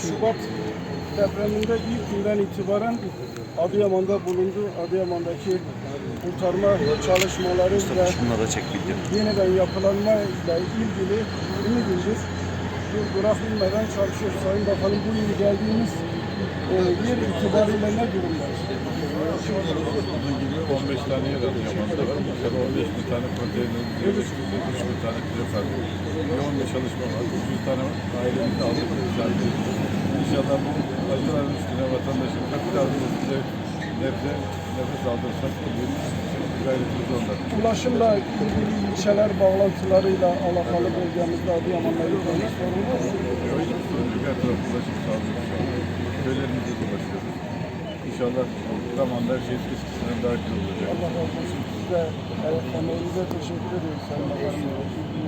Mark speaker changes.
Speaker 1: Şubat depreminde ilk günden itibaren Adıyaman'da bulundu. Adıyaman'daki kurtarma çalışmaları ve
Speaker 2: Şunlara çek video.
Speaker 1: yeniden yapılanma ile ilgili günü gündüz dur durak bilmeden çalışıyoruz. Sayın Bakanım bu yıl geldiğimiz e, yer itibariyle ne durumda?
Speaker 3: Bunun gibi 15 tane yer Adıyaman'da var. Bu sene 15 bin tane konteynerimiz yerleştirdik. 3 bin tane prefer. Yoğun bir çalışma var. 300 tane ailemizi aldık. İnşallah bu acıların üstüne vatandaşımıza biraz size nebze nefes aldırsak diye gayretimiz onda.
Speaker 1: Ulaşımla ilgili ilçeler bağlantılarıyla alakalı bölgemizde Adıyaman'la ilgili sorun var mı?
Speaker 3: Her taraf ulaşım sağlıyoruz şu anda. Köylerimize dolaşıyoruz. İnşallah zamanda her şey eskisinden daha güzel olacak.
Speaker 1: Allah razı olsun. Size e, emeğinize teşekkür ediyoruz Sayın Bakanım.